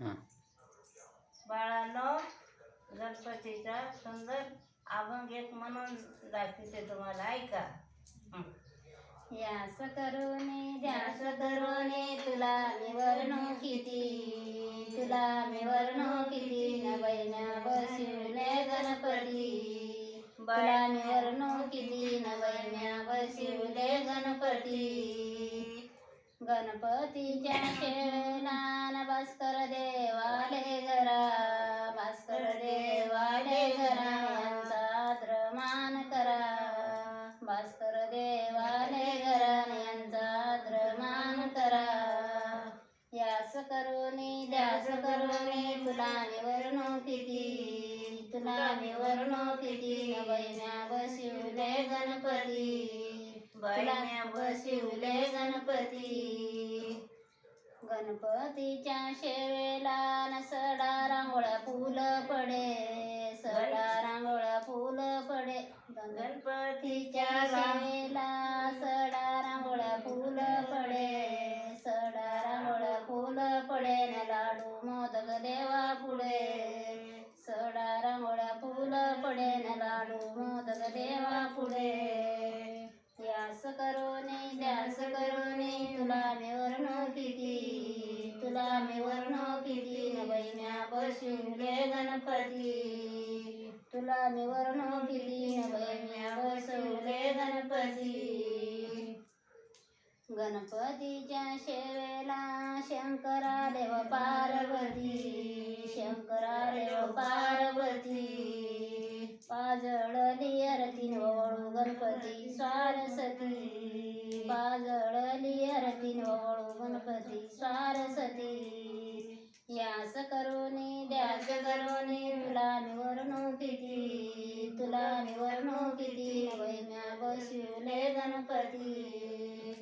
हां. बाळांनो गणपतीचा सुंदर अभंग एक म्हणून दाखवते तुम्हाला ऐका. यास करुणी ध्यास धरुणी तुला निवरणू किती तुला निवरणू किती न बसिवले गणपती. तुला निवरणू किती न बहिण्या बसिवले गणपती. गणपतीच्या शेवेला निवरणू किती न बसिवले गणपती बाईने बसिवले गणपती गणपतीच्या शेवेला न सडा रांगोळ्या फुल पडे सडा रांगोळ्या फुल पडे गणपतीच्या शेवेला सडा रांगोळ्या फुल पडे सडा रांगोळ्या फुल पडे लाडू मोदक देवा. न देवा पुढे. यास करोनी ध्यास करोनी तुला मी वर्ण किती? तुला मी वर्ण किती? न बहिण्या बसविले गणपती. तुला मी वर्ण किती? न बहिण्या बसविले गणपती. गणपतीच्या शेवेला शंकरा देव पार्वती. शंकरा देव पार्वती. बाजळली अरती वळू गणपती सारस्वती. पाजळली अरती वळू गणपती स्वारसती यास करोनी द्यास करोनी तुला निवरणो किती तुला निवरणो किती वैम्या बसविले गणपती.